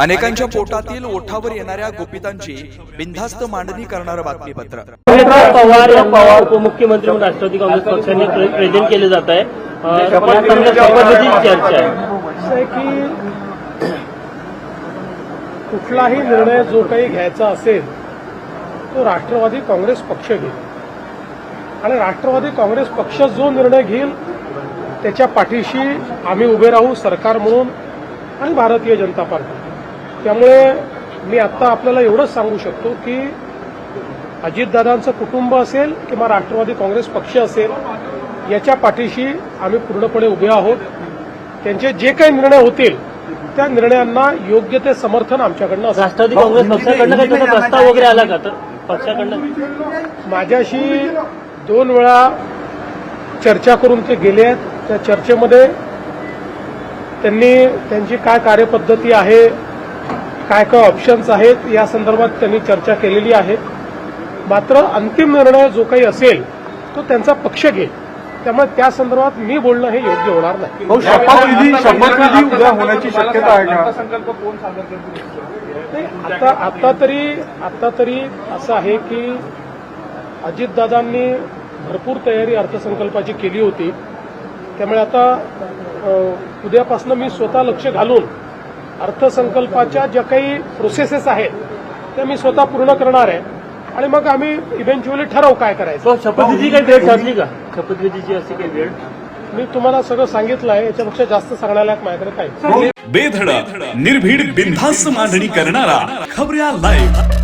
अनेकांच्या पोटातील ओठावर येणाऱ्या गुपितांची बिनधास्त मांडणी करणारं बातमीपत्र. शरद पवार या पवार उपमुख्यमंत्री म्हणून राष्ट्रवादी काँग्रेस पक्षाने प्रे- प्रेझेंट केले जात आहे. चर्चा आहे असं आहे. की कुठलाही निर्णय जो काही घ्यायचा असेल तो राष्ट्रवादी काँग्रेस पक्ष घेईल. आणि राष्ट्रवादी काँग्रेस पक्ष जो निर्णय घेईल त्याच्या पाठीशी आम्ही उभे राहू सरकार म्हणून आणि भारतीय जनता पार्टी. त्यामुळे मी आत्ता आपल्याला एवढंच सांगू शकतो की अजितदादांचं कुटुंब असेल किंवा राष्ट्रवादी काँग्रेस पक्ष असेल याच्या पाठीशी आम्ही पूर्णपणे उभे आहोत. त्यांचे जे काही निर्णय होतील त्या निर्णयांना योग्य ते समर्थन आमच्याकडनं असेल राष्ट्रवादी काँग्रेस पक्षाकडनं प्रस्ताव वगैरे आला का? तर पक्षाकडनं? माझ्याशी दोन वेळा चर्चा करून ते गेले आहेत. त्या चर्चेमध्ये त्यांनी त्यांची काय कार्यपद्धती आहे काय काय ऑप्शन्स आहेत या संदर्भात त्यांनी चर्चा केलेली आहे. मात्र अंतिम निर्णय जो काही असेल तो त्यांचा पक्ष घेईल. त्यामुळे त्या संदर्भात मी बोलणं हे योग्य होणार नाही. शपथविधी शपथविधी उद्या होण्याची शक्यता आहे का? नाही, आता आता तरी आता तरी असं आहे की अजितदादांनी भरपूर तयारी अर्थसंकल्पाची केली होती. त्यामुळे आता उद्यापासून मी स्वतः लक्ष घालून अर्थसंकल्पाच्या ज्या काही प्रोसेसेस आहेत त्या मी स्वतः पूर्ण करणार आहे. आणि मग आम्ही इव्हेंच्युअली ठरवू काय करायचं. तो शपथविधी काही वेळ ठरली का? शपथविधीची अशी काही वेळ? मी तुम्हाला सगळं सांगितलं आहे याच्यापेक्षा जास्त सांगण्याला माझ्याकडे काही बेधडक निर्भीड बिनधास्त मांडणी करणारा खबऱ्या लाईव्ह